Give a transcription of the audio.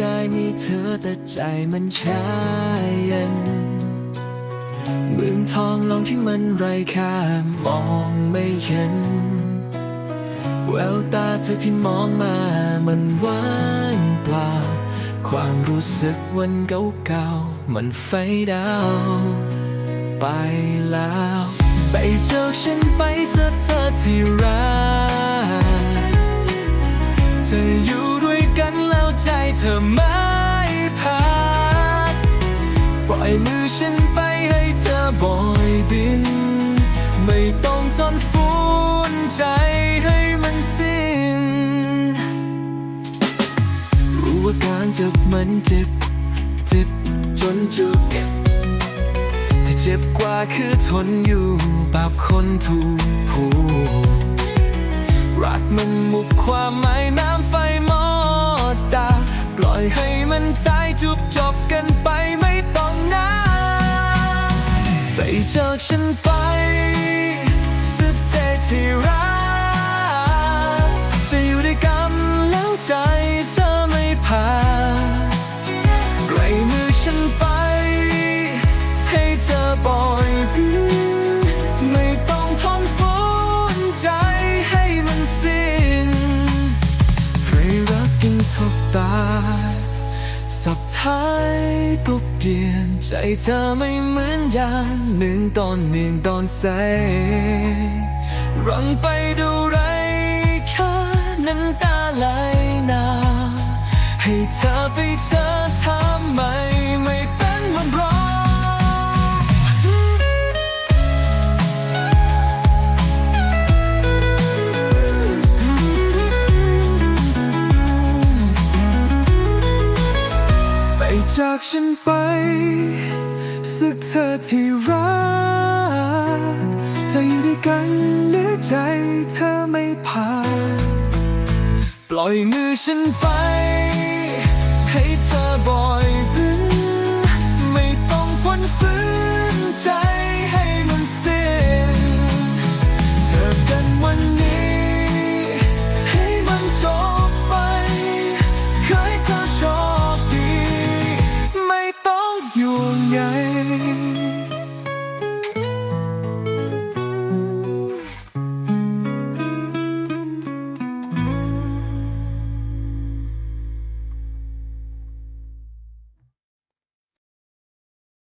กายมีเธอแต่ใจมันชาเย็นเหมือนทองลองที่มันไร้ค่ามองไม่เห็น แววตาเธอที่มองมามันว่างเปล่า ความรู้สึกวันเก่าๆมันไฟดาว ไปแล้ว ไปเจอฉันไปเสียเธอที่รักเธอ เธอไม่พักปล่อยมือฉันไปให้เธอบอยบิน ไม่ต้องทนฟูนใจให้มันสิ้น รู้ว่าการเจ็บมันเจ็บ เจ็บจนจุกแต่เจ็บกว่าคือทนอยู่แบบคนถูกผูกรักมันมุกความหมายน้ำ ฉันไป สุดเทที่รักจะอยู่ด้วยกันแล้วใจเธอไม่ผ่านไกลมือฉันไป ให้เธอปล่อย สับท้ายก็เปลี่ยนใจเธอไม่เหมือนอย่างหนึ่งตอนหนึ่งตอนใสรังไปดูไรค่าน้ำตาไหลนา ให้เธอไปเธอ จากฉันไปสึกเธอที่รักจะอยู่ด้วยกันหรือใจเธอไม่ผ่าน ปล่อยมือฉันไป